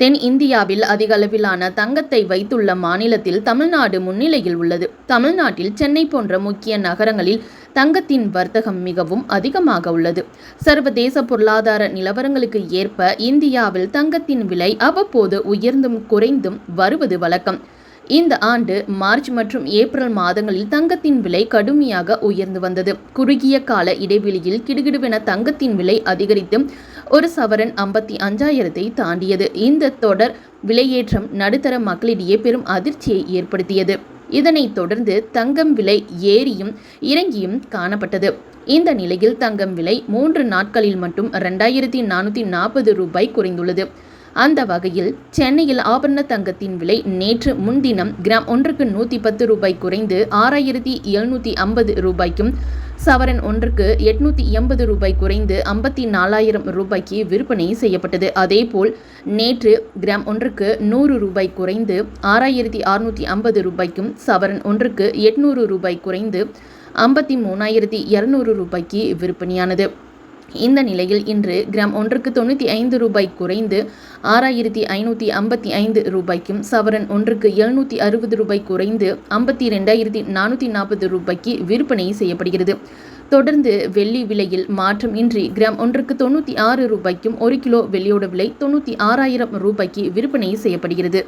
தென் இந்தியாவில் அதிக அளவிலான தங்கத்தை வைத்துள்ள மாநிலத்தில் தமிழ்நாடு முன்னிலையில் உள்ளது. தமிழ்நாட்டில் சென்னை போன்ற முக்கிய நகரங்களில் தங்கத்தின் வர்த்தகம் மிகவும் அதிகமாக உள்ளது. சர்வதேச பொருளாதார நிலவரங்களுக்கு ஏற்ப இந்தியாவில் தங்கத்தின் விலை அவ்வப்போது உயர்ந்தும் குறைந்தும் வருவது வழக்கம். இந்த ஆண்டு மார்ச் மற்றும் ஏப்ரல் மாதங்களில் தங்கத்தின் விலை கடுமையாக உயர்ந்து வந்தது. குறுகிய கால இடைவெளியில் கிடுகிடுவென தங்கத்தின் விலை அதிகரித்து ஒரு சவரன் ஐம்பத்தி அஞ்சாயிரத்தை தாண்டியது. இந்த தொடர் விலையேற்றம் நடுத்தர மக்களிடையே பெரும் அதிர்ச்சியை ஏற்படுத்தியது. இதனைத் தொடர்ந்து தங்கம் விலை ஏறியும் இறங்கியும் காணப்பட்டது. இந்த நிலையில் தங்கம் விலை மூன்று நாட்களில் மட்டும் ரெண்டாயிரத்தி நானூற்றி நாற்பது ரூபாய் குறைந்துள்ளது. அந்த வகையில் சென்னையில் ஆபரண தங்கத்தின் விலை நேற்று முன்தினம் கிராம் ஒன்றுக்கு நூற்றி பத்து ரூபாய் குறைந்து ஆறாயிரத்தி எழுநூற்றி ஐம்பது ரூபாய்க்கும் சவரன் ஒன்றுக்கு எட்நூத்தி எண்பது ரூபாய் குறைந்து ஐம்பத்தி நாலாயிரம் ரூபாய்க்கு விற்பனை செய்யப்பட்டது. அதேபோல் நேற்று கிராம் ஒன்றுக்கு நூறு ரூபாய் குறைந்து ஆறாயிரத்தி அறுநூற்றி ஐம்பது ரூபாய்க்கும் சவரன் ஒன்றுக்கு எட்நூறு ரூபாய் குறைந்து ஐம்பத்தி மூணாயிரத்தி இரநூறு ரூபாய்க்கு விற்பனையானது. இந்த நிலையில் இன்று கிராம் ஒன்றுக்கு தொண்ணூற்றி ஐந்து ரூபாய் குறைந்து ஆறாயிரத்தி ஐநூற்றி ஐம்பத்தி ஐந்து ரூபாய்க்கும் சவரன் ஒன்றுக்கு எழுநூற்றி அறுபது ரூபாய் குறைந்து ஐம்பத்தி ரெண்டாயிரத்தி நானூற்றி நாற்பது ரூபாய்க்கு விற்பனை செய்யப்படுகிறது. தொடர்ந்து வெள்ளி விலையில் மாற்றம் இன்றி கிராம் ஒன்றுக்கு தொண்ணூற்றி ஆறு ரூபாய்க்கும் ஒரு கிலோ வெள்ளியோட விலை தொண்ணூற்றி ஆறாயிரம் ரூபாய்க்கு விற்பனை செய்யப்படுகிறது.